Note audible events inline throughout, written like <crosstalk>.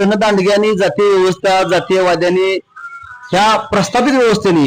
दांडग्यानी जातीय व्यवस्था जातीयवाद्यांनी ह्या प्रस्थापित व्यवस्थेने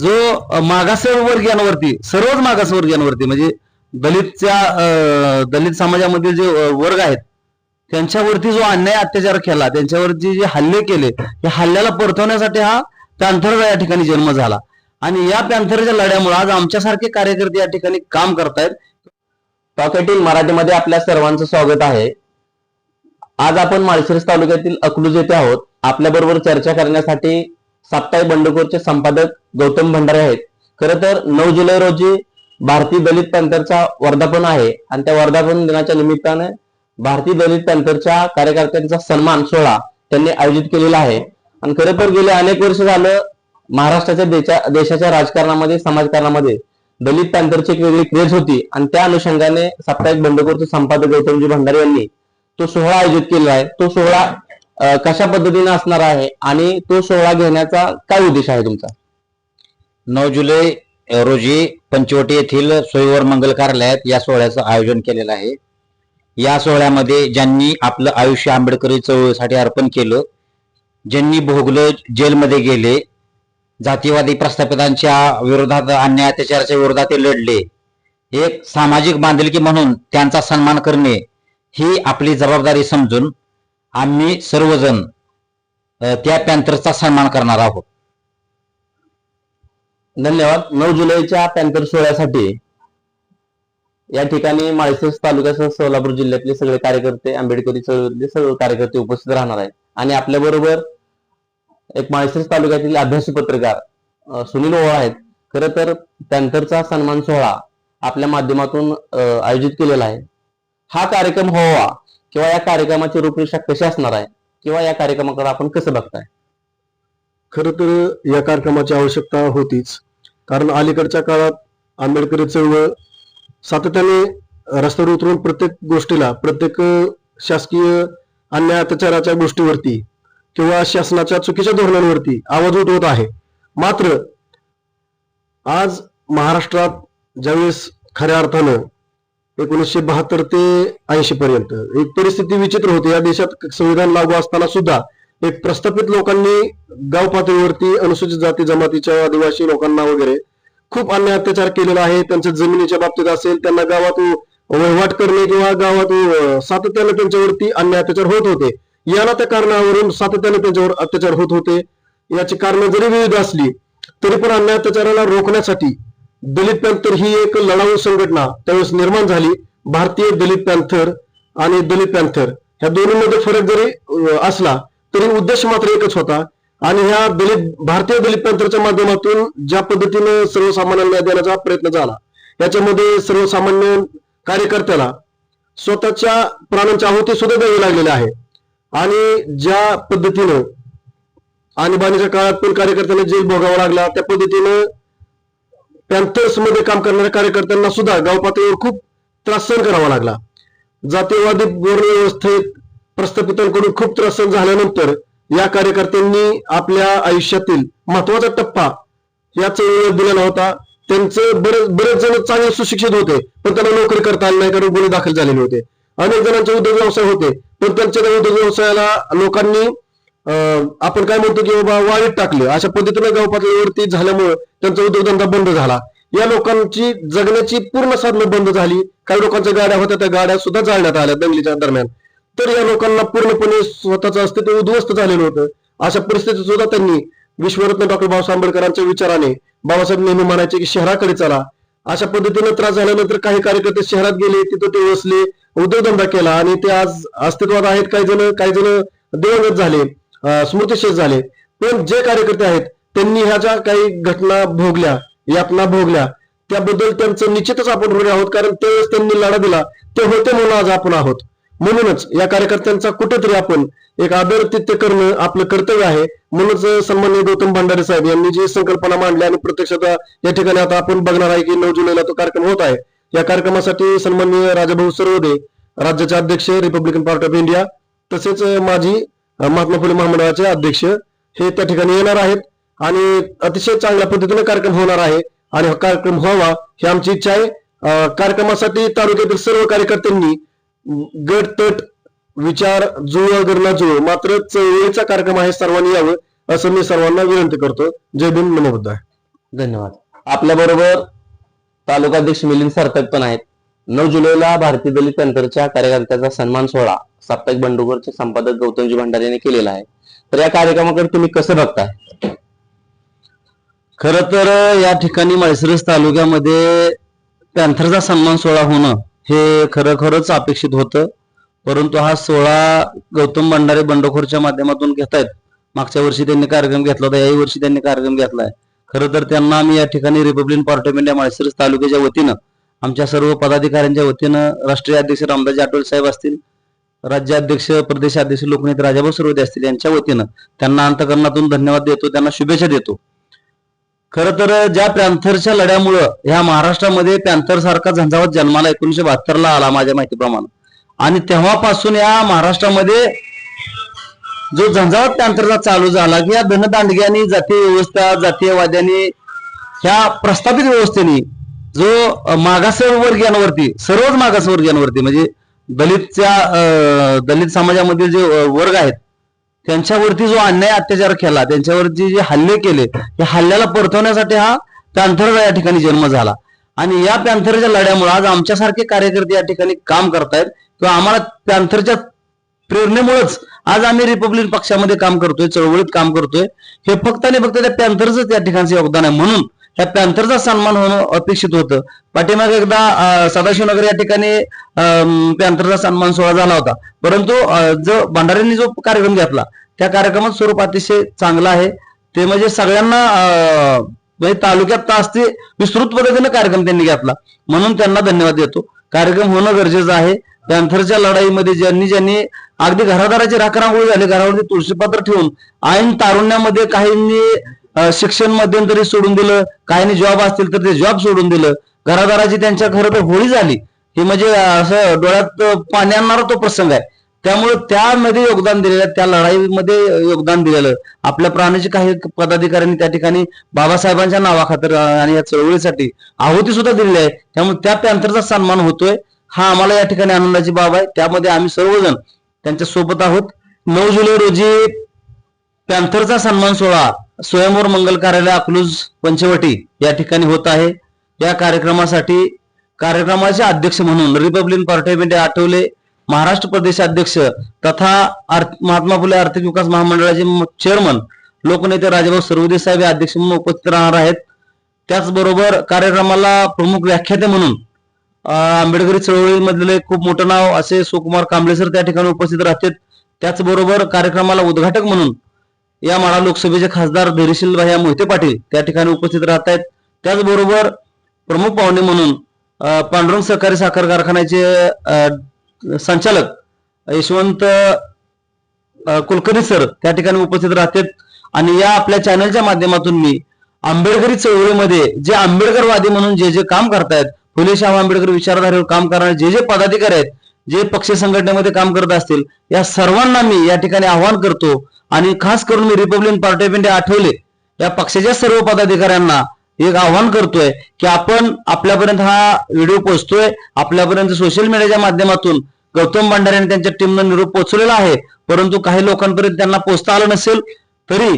जो अ, मागासवर्गीयांवरती सर्वच मागासवर्गीयांवरती म्हणजे दलितच्या दलित समाजामध्ये जे वर्ग आहेत त्यांच्यावरती जो अन्याय अत्याचार केला त्यांच्यावरती जे हल्ले केले या हल्ल्याला परतवण्यासाठी हा पॅन्थरचा या ठिकाणी जन्म झाला. आणि या पॅन्थरच्या लढ्यामुळे आज आमच्यासारखे कार्यकर्ते या ठिकाणी काम करतायत. टॉकेटिंग मराठीमध्ये आपल्या सर्वांचं स्वागत आहे. आज आपण माळशिरस तालुक्यातील अकलूज येथे आहोत. आपल्या बरोबर चर्चा करण्यासाठी साप्ताहिक बंडखोरचे संपादक गौतम भंडारे आहेत. खर तर नऊ जुलै रोजी भारतीय दलित पॅंथरचा वर्धापन आहे आणि त्या वर्धापन दिनाच्या निमित्ताने भारतीय दलित पॅंथरच्या कार्यकर्त्यांचा सन्मान सोहळा त्यांनी आयोजित केलेला आहे. आणि खरं तर गेले अनेक वर्ष झालं महाराष्ट्राच्या देशाच्या राजकारणामध्ये समाजकारणामध्ये दलित पॅंथरची एक वेगळी क्रेज होती. आणि त्या अनुषंगाने साप्ताहिक बंडखोरचे संपादक गौतमजी भंडारे यांनी तो सोहळा आयोजित केलेला आहे. तो सोहळा कशा पद्धतीने असणार आहे आणि तो सोहळा घेण्याचा काय उद्देश आहे तुमचा? नऊ जुलै रोजी पंचवटी येथील सोयीवर मंगल कार्यालयात या सोहळ्याचं आयोजन केलेलं आहे. या सोहळ्यामध्ये ज्यांनी आपलं आयुष्य आंबेडकरी चळवळीसाठी अर्पण केलं ज्यांनी भोगलं जेलमध्ये गेले जातीवादी प्रस्थापितांच्या विरोधात अन्याय अत्याचाराच्या विरोधात ते लढले एक सामाजिक बांधिलकी म्हणून त्यांचा सन्मान करणे ही आपली जबाबदारी समजून आम्ही सर्वजण त्या पॅन्थरचा सन्मान करणार आहोत. धन्यवाद. नऊ जुलैच्या पॅन्थर सोहळ्यासाठी या ठिकाणी माळशिरस तालुक्यासह सोलापूर जिल्ह्यातले सगळे कार्यकर्ते आंबेडकरी चळवळीतले सगळे कार्यकर्ते उपस्थित राहणार आहेत. आणि आपल्या बरोबर एक माळशिरस तालुक्यातील अभ्यासी पत्रकार सुनील ओवाळ आहेत. खरं तर पॅन्थरचा सन्मान सोहळा आपल्या माध्यमातून आयोजित केलेला आहे. हा कार्यक्रम व्हावा किंवा या कार्यक्रमाची रूपरेषा कशी असणार आहे किंवा या कार्यक्रमाकडे आपण कसं बघताय? खर तर या कार्यक्रमाची आवश्यकता होतीच. कारण अलीकडच्या काळात आंबेडकरी चळवळ सातत्याने रस्त्यावर उतरून प्रत्येक गोष्टीला प्रत्येक शासकीय अन्याय अत्याचाराच्या गोष्टीवरती किंवा शासनाच्या चुकीच्या धोरणांवरती आवाज उठवत आहे. मात्र आज महाराष्ट्रात ज्यावेळेस खऱ्या अर्थानं एकोणीसशे बहात्तर ते ऐंशी पर्यंत एक परिस्थिती विचित्र होती. या देशात संविधान लागू असताना सुद्धा एक प्रस्थापित लोकांनी गाव पातळीवरती अनुसूचित जाती जमातीच्या आदिवासी लोकांना वगैरे खूप अन्याय अत्याचार केलेला आहे. त्यांच्या जमिनीच्या बाबतीत असेल त्यांना गावात वहिवाट करणे किंवा गावात सातत्याने त्यांच्यावरती अन्याय अत्याचार होत होते. याला त्या कारणावरून सातत्याने त्यांच्यावर अत्याचार होत होते. याची कारण जरी विविध असली तरी पण अन्याय अत्याचाराला रोखण्यासाठी दलित पॅन्थर ही एक लढाऊ संघटना त्यावेळेस निर्माण झाली. भारतीय दलित पॅन्थर आणि दलित पॅन्थर ह्या दोन्हीमध्ये फरक जरी असला तरी उद्देश मात्र एकच होता. आणि ह्या दलित भारतीय दलित पॅन्थरच्या माध्यमातून ज्या पद्धतीनं सर्वसामान्यांना न्याय देण्याचा प्रयत्न झाला याच्यामध्ये सर्वसामान्य कार्यकर्त्याला स्वतःच्या प्राणांची आहुती सुद्धा द्यावी लागलेली आहे. आणि ज्या पद्धतीनं आणीबाणीच्या काळात पण कार्यकर्त्यांना जेल भोगावा लागला त्या पद्धतीनं पॅन्थर्समध्ये काम करणाऱ्या कार्यकर्त्यांना सुद्धा गाव पातळीवर खूप त्रास सहन करावा लागला. जातीयवादी वर्ण व्यवस्थेत प्रस्थापितांकडून खूप त्रास सहन झाल्यानंतर या कार्यकर्त्यांनी आपल्या आयुष्यातील महत्त्वाचा टप्पा या चळवळीवर दिलेला होता त्यांचं बरेच बरेच जण चांगले सुशिक्षित होते पण त्यांना नोकरी करता आली नाही कारण गुन्हे दाखल झालेले होते. अनेक जणांचे उद्योग व्यवसाय होते पण त्यांच्या उद्योग व्यवसायाला लोकांनी आपण काय म्हणतो की बाबा वाळीत टाकले. अशा पद्धतीने गाव पातळीवरती झाल्यामुळे त्यांचा उद्योगधंदा बंद झाला. या लोकांची जगण्याची पूर्ण साधनं बंद झाली. काही लोकांच्या गाड्या होत्या त्या गाड्या सुद्धा जाळण्यात आल्या दंगलीच्या दरम्यान. तर या लोकांना पूर्णपणे स्वतःचं अस्तित्व उद्ध्वस्त झालेलं होतं. अशा परिस्थितीत सुद्धा त्यांनी विश्वरत्न डॉक्टर बाबासाहेब आंबेडकरांच्या विचाराने बाबासाहेब नेहमी म्हणायचे की शहराकडे चला. अशा पद्धतीने त्रास झाल्यानंतर काही कार्यकर्ते शहरात गेले तिथं ते वसले उद्योगधंदा केला आणि ते आज अस्तित्वात आहेत. काही जण काही जण दिवंगत झाले. स्मृतिशेष झाले. पण जे कार्यकर्ते आहेत त्यांनी ह्या ज्या काही घटना भोगल्या यातना भोगल्या त्याबद्दल त्यांचं निश्चितच आपण ऋणी आहोत कारण त्यावेळेस त्यांनी लढा दिला. ते होते म्हणून आज आपण आहोत. म्हणूनच या कार्यकर्त्यांचा कुठेतरी आपण एक आदरतिथ्य करणं आपलं कर्तव्य आहे. म्हणूनच सन्मान्य गौतम भंडारे साहेब यांनी जी संकल्पना मांडली आणि प्रत्यक्षात या ठिकाणी आता आपण बघणार आहे की नऊ जुलैला तो कार्यक्रम होत आहे. या कार्यक्रमासाठी सन्मान्य राजाभाऊ सर्वदे राज्याचे अध्यक्ष रिपब्लिकन पार्टी ऑफ इंडिया तसेच माजी महात्मा फुले महामंडळाचे अध्यक्ष हे त्या ठिकाणी येणार आहेत आणि अतिशय चांगल्या पद्धतीने कार्यक्रम होणार आहे. आणि हा कार्यक्रम व्हावा ही आमची इच्छा आहे. कार्यक्रमासाठी तालुक्यातील सर्व कार्यकर्त्यांनी गट तट विचार जुळ अगर जुळ मात्र चळवळीचा कार्यक्रम आहे सर्वांनी यावं असं मी सर्वांना विनंती करतो. जय भीम मनोबद्ध आहे धन्यवाद. आपल्या बरोबर तालुकाध्यक्ष मिलिंद सरतक पण आहेत. नऊ जुलैला भारतीय दलित पॅंथरच्या कार्यकर्त्याचा सन्मान सोहळा साप्ताहिक बंडोबरचे संपादक गौतमजी भंडारे यांनी केलेला आहे. तर या कार्यक्रमाकडे तुम्ही कसं बघताय? खर तर या ठिकाणी माळशिरस तालुक्यामध्ये पॅन्थरचा सन्मान सोहळा होणं हे खरोखरच अपेक्षित होतं. परंतु हा सोहळा गौतम भंडारे बंडखोरच्या माध्यमातून घेतायत. मागच्या वर्षी त्यांनी कार्यक्रम घेतला होता याही वर्षी त्यांनी कार्यक्रम घेतलाय. खरं तर त्यांना आम्ही या ठिकाणी Republican Party of India Malshiras तालुक्याच्या वतीनं आमच्या सर्व पदाधिकाऱ्यांच्या वतीनं राष्ट्रीय अध्यक्ष रामदास आठवले साहेब असतील राज्याध्यक्ष प्रदेशाध्यक्ष लोकनेते राजाभाऊ सर्वदे असतील यांच्या वतीनं त्यांना अंतकरणातून धन्यवाद देतो त्यांना शुभेच्छा देतो. खरं तर ज्या पॅन्थरच्या लढ्यामुळं ह्या महाराष्ट्रामध्ये पॅन्थर सारखा झंझावत जन्माला एकोणीशे बहात्तरला आला माझ्या माहितीप्रमाणे. आणि तेव्हापासून या महाराष्ट्रामध्ये जो झंझावत पॅन्थरचा चालू झाला की या धनदांडग्यांनी जातीय व्यवस्था जातीयवाद्यांनी ह्या प्रस्थापित व्यवस्थेने जो मागासवर्गीयांवरती सर्वच मागासवर्गीयांवरती म्हणजे दलितच्या दलित समाजामधील जे वर्ग आहेत त्यांच्यावरती जो अन्याय अत्याचार केला त्यांच्यावरती जे हल्ले केले त्या हल्ल्याला परतवण्यासाठी हा पॅन्थरचा या ठिकाणी जन्म झाला. आणि या पॅन्थरच्या लढ्यामुळे आज आमच्यासारखे कार्यकर्ते या ठिकाणी काम करतायत किंवा आम्हाला पॅन्थरच्या प्रेरणेमुळेच आज आम्ही रिपब्लिक पक्षामध्ये काम करतोय चळवळीत काम करतोय. हे फक्त आणि फक्त त्या पॅन्थरच या ठिकाणचं योगदान आहे म्हणून त्या पॅन्थरचा सन्मान होणं अपेक्षित होतं. पाठीमागे एकदा सदाशिवनगर या ठिकाणी पॅन्थरचा सन्मान सोहळा झाला होता. परंतु जो भंडाऱ्यांनी जो कार्यक्रम घेतला त्या कार्यक्रमात स्वरूप अतिशय चांगलं आहे. ते म्हणजे सगळ्यांना म्हणजे तालुक्यात तास ते विस्तृत पद्धतीने कार्यक्रम त्यांनी घेतला. म्हणून त्यांना धन्यवाद देतो. कार्यक्रम होणं गरजेचं आहे. पॅन्थरच्या लढाईमध्ये ज्यांनी ज्यांनी अगदी घरादाराची राखरांगोळी झाली घरावरती तुळशीपात्र ठेवून ऐन तारुण्यामध्ये काहींनी शिक्षण मध्यंतरी सोडून दिलं काहींनी जॉब असतील तर ते जॉब सोडून दिलं. घरादाराची त्यांच्या खरं तर होळी झाली. ही म्हणजे असं डोळ्यात पाणी आणणारा तो प्रसंग आहे. त्यामुळे त्यामध्ये योगदान दिलेलं त्या लढाईमध्ये योगदान दिलेलं. आपल्या प्राण्याचे काही पदाधिकाऱ्यांनी त्या ठिकाणी बाबासाहेबांच्या नावाखातर आणि या चळवळीसाठी आहुती सुद्धा दिलेली आहे. त्यामुळे त्या पॅन्थरचा सन्मान होतोय. हा आम्हाला या ठिकाणी आनंदाची बाब आहे. त्यामध्ये आम्ही सर्वजण त्यांच्यासोबत आहोत. नऊ जुलै रोजी पॅन्थरचा सन्मान सोहळा. स्वयंवर मंगल कार्यालय अकलूज पंचवटी या ठिकाणी होत आहे. या कार्यक्रमासाठी कार्यक्रमाचे अध्यक्ष म्हणून Republican Party of India Athawale. Maharashtra प्रदेश अध्यक्ष तथा महात्मा फुले आर्थिक विकास महामंडळाचे चेअरमन लोकनेते राजाभाऊ सर्वदे साहेब हे अध्यक्ष म्हणून उपस्थित राहणार आहेत. त्याचबरोबर कार्यक्रमाला प्रमुख व्याख्याते म्हणून आंबेडकरी चळवळीमधले खूप मोठं नाव असे सुकुमार कांबळे सर त्या ठिकाणी उपस्थित राहतात. त्याचबरोबर कार्यक्रमाला उद्घाटक म्हणून या माळा लोकसभेचे खासदार धैर्यशील भाया मोहिते पाटील त्या ठिकाणी उपस्थित राहत आहेत त्याचबरोबर प्रमुख पाहुणे म्हणून पांडुरंग सहकारी साखर कारखान्याचे संचालक यशवंत कुलकर्णी सर त्या ठिकाणी उपस्थित राहतात. आणि या आपल्या चॅनलच्या माध्यमातून मी आंबेडकरी चळवळीमध्ये जे आंबेडकरवादी म्हणून जे जे काम करतायत फुले शाह आंबेडकर विचारधारेवर काम करणारे जे जे पदाधिकारी आहेत जे पक्ष संघटनेमध्ये काम करत असतील या सर्वांना मी या ठिकाणी आवाहन करतो आणि खास करून मी Republican Party of India Athawale या पक्षाच्या सर्व पदाधिकाऱ्यांना एक आव्हान करतोय की आपण आपल्यापर्यंत हा व्हिडिओ पोहोचतोय आपल्यापर्यंत सोशल मीडियाच्या माध्यमातून गौतम भंडारे आणि त्यांच्या टीमनं निरोप पोहोचलेला आहे. परंतु काही लोकांपर्यंत त्यांना पोहोचता आलं नसेल तरी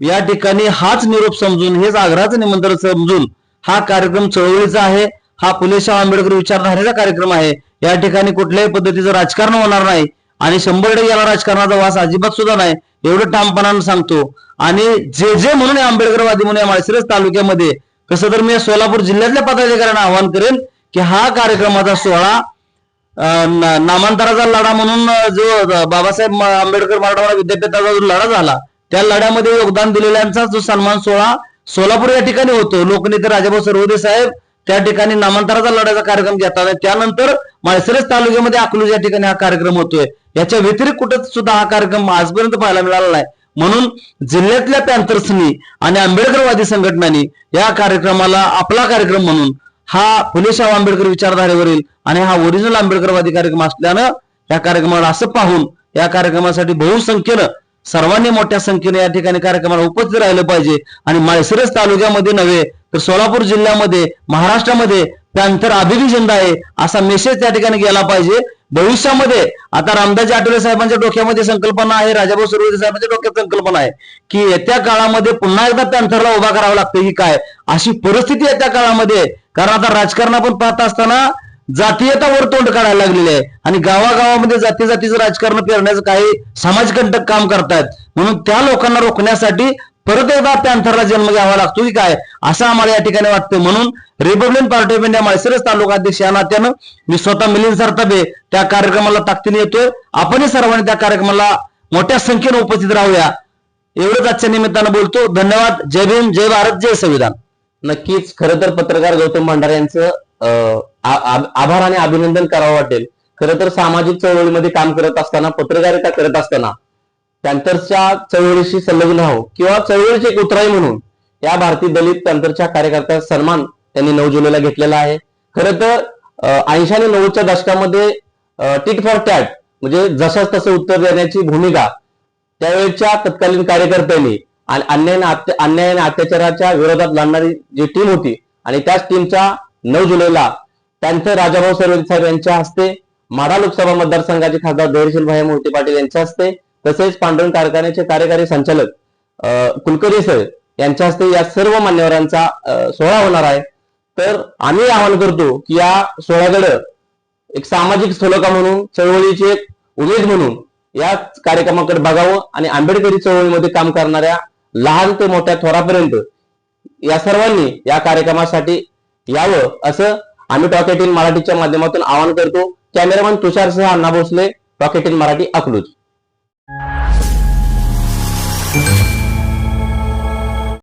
या ठिकाणी हाच निरोप समजून हेच आग्रहाचं निमंत्रण समजून हा कार्यक्रम चळवळीचा आहे हा फुले शाह आंबेडकर विचारधारेचा कार्यक्रम आहे. या ठिकाणी कुठल्याही पद्धतीचं राजकारण होणार नाही आणि शंभर टक्के याला राजकारणाचा वास अजिबात सुद्धा नाही. एवढं ठामपणानं सांगतो. आणि जे जे म्हणून आंबेडकरवादी म्हणून या माळशिरस तालुक्यामध्ये कसं तर मी सोलापूर जिल्ह्यातल्या पदाधिकाऱ्यांना आवाहन करेन की हा कार्यक्रमाचा सोहळा अं, नामांतराचा लढा म्हणून जो बाबासाहेब आंबेडकर मराठवाडा विद्यापीठाचा जो लढा झाला त्या लढ्यामध्ये योगदान दिलेल्यांचा जो सन्मान सोहळा सोलापूर या ठिकाणी होतो. लोकनेते राजाभाऊ सर्वदे साहेब त्या ठिकाणी नामांतराचा लढ्याचा कार्यक्रम घेतात त्यानंतर माळशिरस तालुक्यामध्ये अकलूज या ठिकाणी हा कार्यक्रम होतोय. याच्या व्यतिरिक्त कुठं सुद्धा हा कार्यक्रम आजपर्यंत पाहायला मिळाला नाही. म्हणून जिल्ह्यातल्या पॅन्थर्सनी आणि आंबेडकरवादी संघटनांनी या कार्यक्रमाला आपला कार्यक्रम म्हणून हा फुले शाह आंबेडकर विचारधारेवरील आणि हा ओरिजिनल आंबेडकरवादी कार्यक्रम असल्यानं या कार्यक्रमाला असं पाहून या कार्यक्रमासाठी बहुसंख्येनं सर्वांनी मोठ्या संख्येने या ठिकाणी कार्यक्रमाला उपस्थित राहिलं पाहिजे. आणि माळशिरस तालुक्यामध्ये नव्हे तर सोलापूर जिल्ह्यामध्ये महाराष्ट्रामध्ये पॅन्थर अभिगी झेंडा आहे असा मेसेज त्या ठिकाणी गेला पाहिजे. भविष्यामध्ये आता रामदासजी आठवले साहेबांच्या डोक्यामध्ये संकल्पना आहे राजाभाऊ सुरवडे साहेबांच्या डोक्यात संकल्पना आहे की येत्या काळामध्ये पुन्हा एकदा पॅन्थरला उभा करावं लागतं की काय? अशी परिस्थिती येत्या काळामध्ये. कारण आता राजकारण आपण पाहत असताना जातीयतावर तोंड काढायला लागलेले आहे. आणि गावागावामध्ये जाती जातीचं राजकारण पेरण्याचं काही समाजकंटक काम करतायत. म्हणून त्या लोकांना रोखण्यासाठी परत एकदा पॅन्थरला जन्म घ्यावा लागतो की काय? असं आम्हाला या ठिकाणी वाटतं म्हणून Republican Party of India Malshiras तालुका अध्यक्ष या नात्यानं मी स्वतः मिलिंद सरताबे त्या कार्यक्रमाला ताकदीने येतोय. आपणही सर्वांनी त्या कार्यक्रमाला मोठ्या संख्येने उपस्थित राहूया. एवढंच आजच्या निमित्तानं बोलतो. धन्यवाद. जय भीम जय भारत जय संविधान. नक्कीच खरं तर पत्रकार गौतम भंडारे यांचं अं, आभार आणि अभिनंदन करावं वाटेल. खरं तर सामाजिक चळवळीमध्ये काम करत असताना पत्रकारिता करत असताना पॅन्थरच्या चळवळीशी संलग्न हो किंवा चळवळीची एक उतराई म्हणून या भारतीय दलित पॅन्थरच्या कार्यकर्त्याचा सन्मान त्यांनी नऊ जुलैला घेतलेला आहे. खरं तर ऐंशी आणि नव्वदच्या दशकामध्ये टिट फॉर टॅट म्हणजे जशाच तसं उत्तर देण्याची भूमिका त्यावेळेच्या तत्कालीन कार्यकर्त्यांनी आणि अन्याय अन्याय आणि अत्याचाराच्या विरोधात लढणारी जी टीम होती आणि त्याच टीमच्या नऊ जुलैला त्यांचं राजाभाऊ सरवदे साहेब यांच्या हस्ते माढा लोकसभा मतदारसंघाचे खासदार धैर्यशील भाई मोहिते पाटील यांच्या हस्ते तसेच पांडुरंग कारखान्याचे कार्यकारी संचालक कुलकर्णी सर यांच्या हस्ते या सर्व मान्यवरांचा सोहळा होणार आहे. तर आम्ही आवाहन करतो की या सोहळ्याकडे एक सामाजिक स्थलोका म्हणून चळवळीची एक उमेद म्हणून या कार्यक्रमाकडे बघावं आणि आंबेडकरी चळवळीमध्ये काम करणाऱ्या लहान ते मोठ्या थोरापर्यंत या सर्वांनी या कार्यक्रमासाठी यावं असं आम्ही टॉकेट इन मराठीच्या माध्यमातून आवाहन करतो. कॅमेरामॅन तुषार सह Anna Bhosale talk it in Marathi Akluj. you <laughs>